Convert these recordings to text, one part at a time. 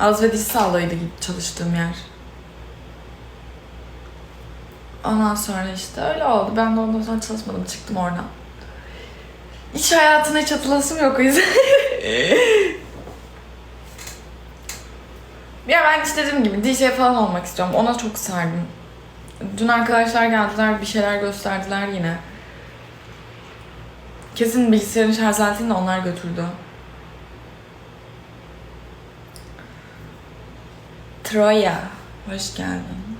Az ve diş sağlığıydı çalıştığım yer. Ondan sonra işte öyle oldu. Ben de ondan sonra çalışmadım. Çıktım oradan. İş hayatına hiç hatırlasım yok o yüzden. ya ben işte dediğim gibi DJ falan olmak istiyorum. Ona çok sardım. Dün arkadaşlar geldiler bir şeyler gösterdiler yine. Kesin bilgisayarın şarj aletini de onlar götürdü. Troya, hoş geldin.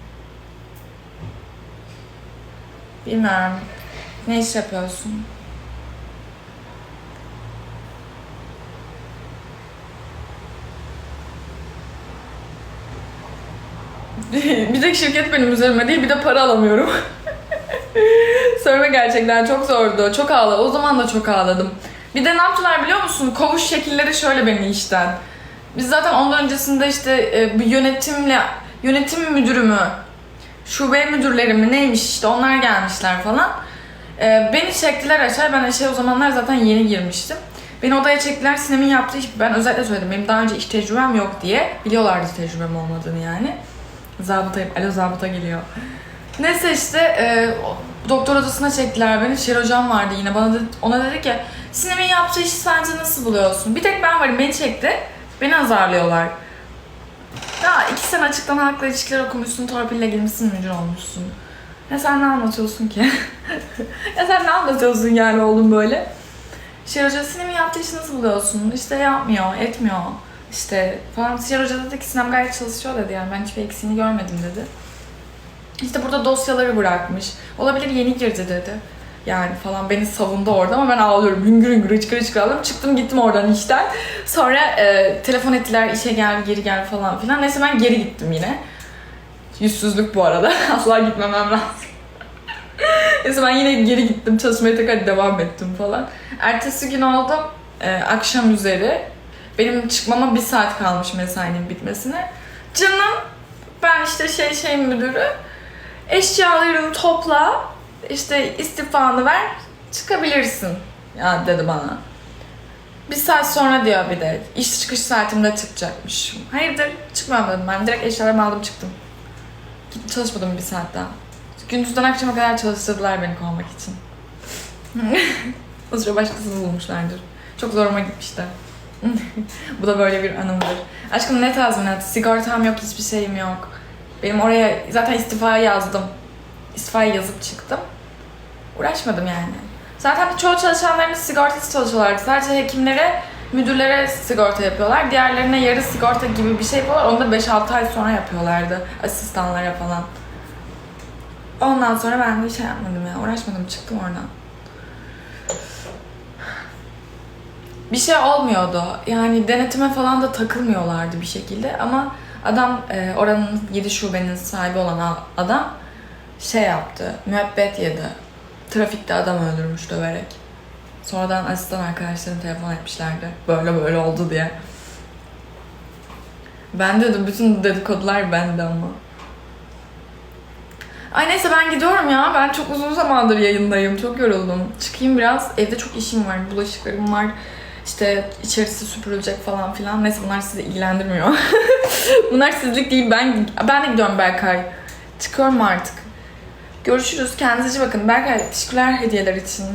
Bilmiyorum. Ne iş yapıyorsun? bir tek şirket benim üzerime değil bir de para alamıyorum. Söyleme gerçekten çok zordu. Çok ağladım. O zaman da çok ağladım. Bir de ne yaptılar biliyor musun? Kovuş şekilleri şöyle beni işten. Biz zaten ondan öncesinde işte e, bir yönetimle yönetim müdürü mü, şube müdürleri mi neymiş işte onlar gelmişler falan. E, beni çektiler aşağı. Ben aşağı o zamanlar zaten yeni girmiştim. Beni odaya çektiler. Sinem'in yaptığı iş, ben özellikle söyledim. Benim daha önce iş tecrübem yok diye. Biliyorlardı tecrübem olmadığını yani. Zabıta, alo zabıta geliyor. Neyse işte e, doktor odasına çektiler beni. Şer hocam vardı yine. Bana dedi, ona dedi ki Sinem'in yaptığı işi sence nasıl buluyorsun? Bir tek ben varım. Beni çekti. Beni azarlıyorlar. Ya iki sene açıktan halkla ilişkiler okumuşsun, torpille girmişsin, müdür olmuşsun. Ya sen ne anlatıyorsun ki? ya sen ne anlatıyorsun yani oğlum böyle? Şer Hoca Sinem'in yaptığı işi nasıl buluyorsun? İşte yapmıyor, etmiyor. İşte falan. Şer Hoca dedi ki Sinem gayet çalışıyor dedi yani ben hiçbir eksiğini görmedim dedi. İşte burada dosyaları bırakmış. Olabilir yeni girdi dedi. Yani falan beni savundu orada ama ben ağlıyorum. Hüngür hüngür hıçkır hıçkır ağlıyorum. Çıktım gittim oradan işten. Sonra e, telefon ettiler işe gel geri gel falan filan. Neyse ben geri gittim yine. Yüzsüzlük bu arada. Asla gitmemem lazım. Neyse ben yine geri gittim. Çalışmaya tekrar devam ettim falan. Ertesi gün oldu. e, akşam üzeri. Benim çıkmama bir saat kalmış mesainin bitmesine. Canım ben işte şey şey müdürü eşyalarını topla işte istifanı ver çıkabilirsin ya dedi bana. Bir saat sonra diyor bir de iş çıkış saatimde çıkacakmış. Hayırdır çıkmam dedim ben direkt eşyalarımı aldım çıktım. Gittim çalışmadım bir saat daha. Gündüzden akşama kadar çalıştırdılar beni kovmak için. o sıra başkasını bulmuşlardır. Çok zoruma gitmişti. Bu da böyle bir anımdır. Aşkım ne tazminatı? Sigortam yok, hiçbir şeyim yok. Benim oraya zaten istifaya yazdım. İstifayı yazıp çıktım. Uğraşmadım yani. Zaten çoğu çalışanlarımız sigortası çalışıyorlardı. Sadece hekimlere, müdürlere sigorta yapıyorlar. Diğerlerine yarı sigorta gibi bir şey yapıyorlar. Onu da 5-6 ay sonra yapıyorlardı. Asistanlara falan. Ondan sonra ben de şey yapmadım ya. Uğraşmadım. Çıktım oradan. bir şey olmuyordu. Yani denetime falan da takılmıyorlardı bir şekilde ama adam e, oranın 7 şubenin sahibi olan adam şey yaptı. Müebbet yedi. Trafikte adam öldürmüş döverek. Sonradan asistan arkadaşlarım telefon etmişlerdi. Böyle böyle oldu diye. Ben dedim bütün dedikodular bende ama. Ay neyse ben gidiyorum ya. Ben çok uzun zamandır yayındayım. Çok yoruldum. Çıkayım biraz. Evde çok işim var. Bulaşıklarım var. İşte içerisi süpürülecek falan filan. Neyse bunlar sizi ilgilendirmiyor. bunlar sizlik değil. Ben ben de gidiyorum Berkay. Çıkıyorum artık. Görüşürüz. Kendinize bakın. Berkay teşekkürler hediyeler için.